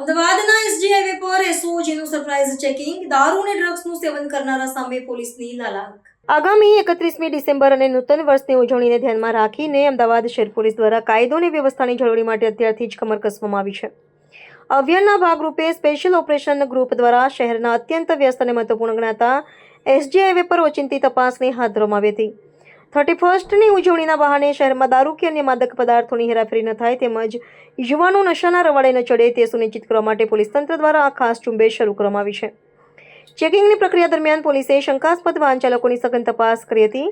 અમદાવાદના SG highway પર એસઓજીનું surprise checking દારૂ અને ડ્રગ્સનું સેવન કરનારા સામે પોલીસની લાલાક. આગામી એકત્રીસમી ડિસેમ્બર અને નૂતન વર્ષની ઉજવણીને ધ્યાનમાં રાખીને અમદાવાદ શહેર પોલીસ દ્વારા કાયદો અને વ્યવસ્થાની જળવણી માટે અત્યારથી જ કમર કસવામાં આવી છે. અભિયાનના ભાગરૂપે સ્પેશિયલ ઓપરેશન ગ્રુપ દ્વારા શહેરના અત્યંત વ્યસ્ત અને મહત્વપૂર્ણ ગણાતા એસજી હાઈવે પર ઓચિંતી તપાસની હાથ ધરવામાં આવી હતી. થર્ટી ફર્સ્ટની ઉજવણીના બહાને શહેરમાં દારૂ કે અન્ય માદક પદાર્થોની હેરાફેરી ન થાય તેમજ યુવાનો નશાના રવાડે ન ચડે તે સુનિશ્ચિત કરવા માટે પોલીસ તંત્ર દ્વારા આ ખાસ ઝુંબેશ શરૂ કરવામાં આવી છે. ચેકિંગની પ્રક્રિયા દરમિયાન પોલીસે શંકાસ્પદ વાહન ચાલકોની સઘન તપાસ કરી હતી.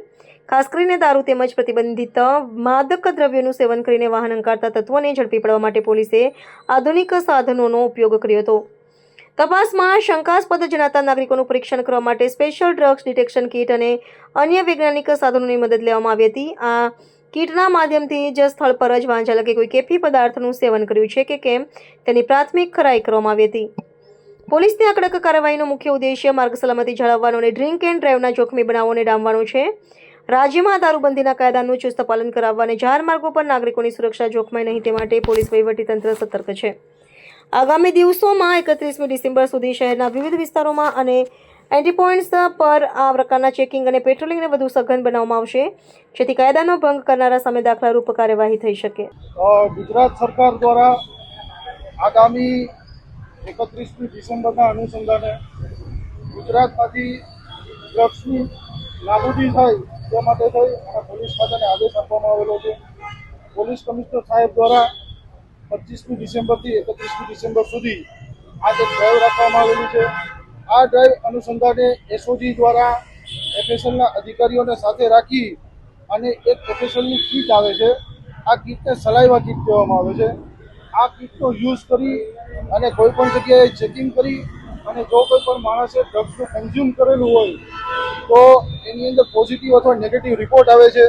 ખાસ કરીને દારૂ તેમજ પ્રતિબંધિત માદક દ્રવ્યોનું સેવન કરીને વાહન અંકારતા તત્વોને ઝડપી પાડવા માટે પોલીસે આધુનિક સાધનોનો ઉપયોગ કર્યો હતો. તપાસમાં શંકાસ્પદ જણાતા નાગરિકોનું પરીક્ષણ કરવા માટે સ્પેશિયલ ડ્રગ્સ ડિટેક્શન કીટ અને અન્ય વૈજ્ઞાનિક સાધનોની મદદ લેવામાં આવી હતી. આ કીટના માધ્યમથી જ સ્થળ પર જ વાહન ચાલકે કોઈ કેફી પદાર્થનું સેવન કર્યું છે કે કેમ તેની પ્રાથમિક ખરાઈ કરવામાં આવી હતી. પોલીસની આ કડક કાર્યવાહીનો મુખ્ય ઉદ્દેશ્ય માર્ગ સલામતી જાળવવાનો અને ડ્રિંક એન્ડ ડ્રાઈવના જોખમી બનાવોને ડામવાનો છે. રાજ્યમાં દારૂબંધીના કાયદાનું ચુસ્ત પાલન કરાવવા અને જાહેર માર્ગો પર નાગરિકોની સુરક્ષા જોખમાય નહીં તે માટે પોલીસ વહીવટીતંત્ર સતર્ક છે. આગામી દિવસોમાં એકત્રીસમી ડિસેમ્બર સુધી શહેરના વિવિધ વિસ્તારોમાં અને એન્ટ્રી પોઈન્ટ્સ પર આ પ્રકારના ચેકિંગ અને પેટ્રોલિંગને વધુ સઘન બનાવવામાં આવશે, જેથી કાયદાનો ભંગ કરનારા સામે દાખલારૂપ કાર્યવાહી થઈ શકે. ગુજરાત સરકાર દ્વારા આગામી એકત્રીસમી ડિસેમ્બરના અનુસંધાને ગુજરાતમાંથી ડ્રગ્સની નાબૂદી થાય તે માટે થઈ અને પોલીસ ખાતાને આદેશ આપવામાં આવેલો છે. પોલીસ કમિશનર સાહેબ દ્વારા પચીસમી ડિસેમ્બરથી એકત્રીસમી ડિસેમ્બર સુધી આ જે ડ્રાઈવ રાખવામાં આવેલી છે, આ ડ્રાઈવ અનુસંધાને એસઓજી દ્વારા એફએસએલના અધિકારીઓને સાથે રાખી અને એક એફએસએલની કીટ આવે છે. આ કીટને સલાઈવા કીટ કહેવામાં આવે છે. આ કીટનો યુઝ કરી અને કોઈ પણ જગ્યાએ ચેકિંગ કરી અને જો કોઈ પણ માણસે ડ્રગ્સનું કન્ઝ્યુમ કરેલું હોય, તો એની અંદર પોઝિટિવ અથવા નેગેટિવ રિપોર્ટ આવે છે.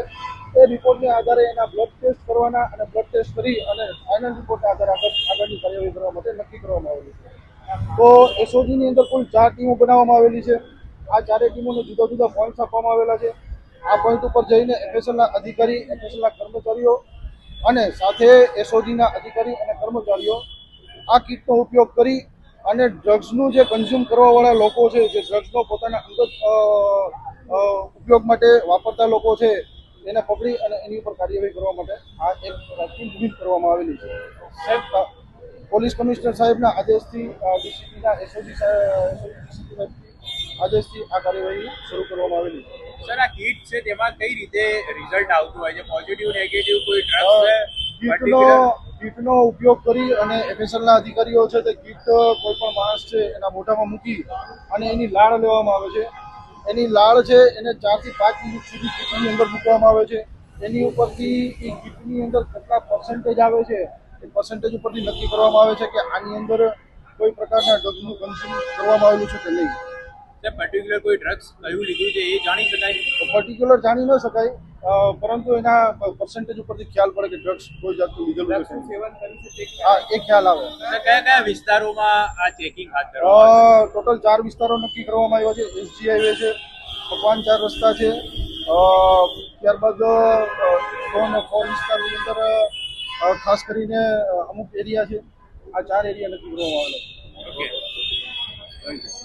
એ રિપોર્ટને આધારે એના બ્લડ ટેસ્ટ કરવાના અને બ્લડ ટેસ્ટ કરી અને ફાઇનલ રિપોર્ટ આધારે આગળ આગળની કાર્યવાહી કરવા માટે નક્કી કરવામાં આવેલી છે. તો એસઓજીની અંદર કુલ ચાર ટીમો બનાવવામાં આવેલી છે. આ ચારે ટીમોને જુદા જુદા પોઈન્ટ્સ આપવામાં આવેલા છે. આ પોઈન્ટ ઉપર જઈને એફએસએલના અધિકારી, એફએસએલના કર્મચારીઓ અને સાથે એસઓજીના અધિકારી અને કર્મચારીઓ આ કીટનો ઉપયોગ કરી અને ડ્રગ્સનું જે કન્ઝ્યુમ કરવાવાળા લોકો છે, જે ડ્રગ્સનો પોતાના અંગત ઉપયોગ માટે વાપરતા લોકો છે એને પકડી અને એની ઉપર કાર્યવાહી કરવા માટે આ એક ટીમ ઊભી કરવામાં આવેલી છે. સાહેબ પોલીસ કમિશનર સાહેબના આદેશથી ડીસીપીના એસઓજી સાહેબ આદેશથી આ કાર્યવાહી શરૂ કરવામાં આવેલી છે. સર આ કીટ છે તેમાં કઈ રીતે રિઝલ્ટ આવતું હોય છે? પોઝિટિવ નેગેટિવ કોઈ ડ્રગ્સ છે? કીટનો ઉપયોગ કરી અને એફએસએલના અધિકારીઓ છે તે કીટ કોઈ પણ માણસ છે એના મોઢામાં મૂકી અને એની લાળ લેવામાં આવે છે. એની લાળ છે, એને ચારથી પાંચ મિનિટ સુધી કીટની અંદર મૂકવામાં આવે છે. એની ઉપરથી એ કીટની અંદર કેટલા પર્સન્ટેજ આવે છે, એ પર્સન્ટેજ ઉપરથી નક્કી કરવામાં આવે છે કે આની અંદર કોઈ પ્રકારના ડ્રગ્સનું કન્ઝ્યુમ કરવામાં આવેલું છે કે નહીં. પર્ટિક્યુલર કોઈ ડ્રગ્સ કયું લીધું છે એ જાણી શકાય? પર્ટિક્યુલર જાણી ન શકાય. પરંતુ એના પર્સન્ટેજ ઉપરથી ખ્યાલ પડે કે ડ્રગ્સ કોઈ જાતનું લીધેલું સેવન હા એ ખ્યાલ આવે. કયા કયા વિસ્તારોમાં આ ચેકિંગ હાથ ધરવામાં ટોટલ ચાર વિસ્તારો નક્કી કરવામાં આવ્યા છે. એસજી હાઈવે છે ભગવાન ચાર રસ્તા છે. ત્યારબાદ અ, ફોર વિસ્તારની અંદર ખાસ કરીને અમુક એરિયા છે. આ ચાર એરિયા નક્કી કરવામાં આવેલા છે. ઓકે